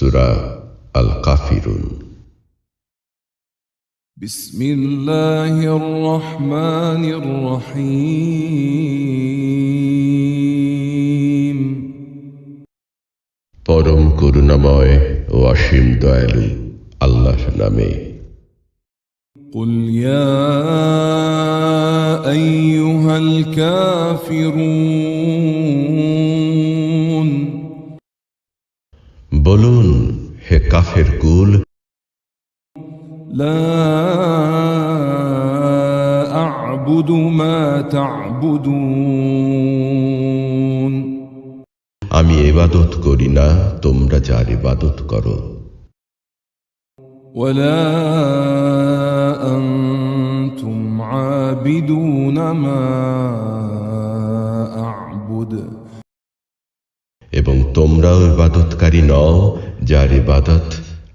সুরা আল কাফিরুন بسم الله الرحمن الرحيم পরম করুণাময় ও অসীম দয়ালু আল্লাহর নামে قل يا أيها الكافرون বলুন হে কাফের কুল لا أعبد ما تعبدون আমি ইবাদত করি না তোমরা যার ইবাদত করো ولا أنتم عابدون ما أعبد এবং তোমরাও ইবাদতকারী নও যার ইবাদত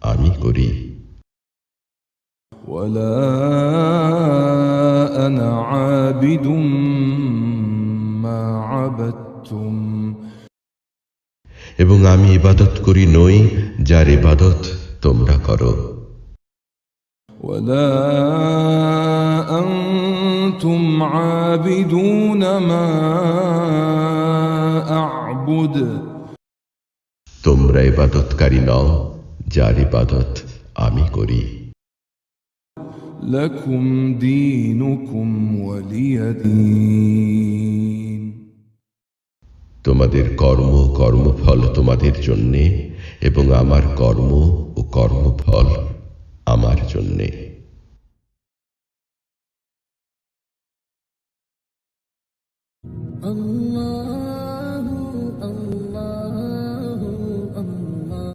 আমি করি ولا أنا عابد ما عبدتم এবং আমি ইবাদত করি নই যার ইবাদত তোমরা করো ولا أنتم عابدون ما أعبد তোমরা ইবাদতকারী নও যার ইবাদত আমি করি لكم دينكم ولي دين তোমাদের কর্ম কর্মফল তোমাদের জন্যে এবং আমার কর্ম ও কর্মফল আমার জন্যে Allah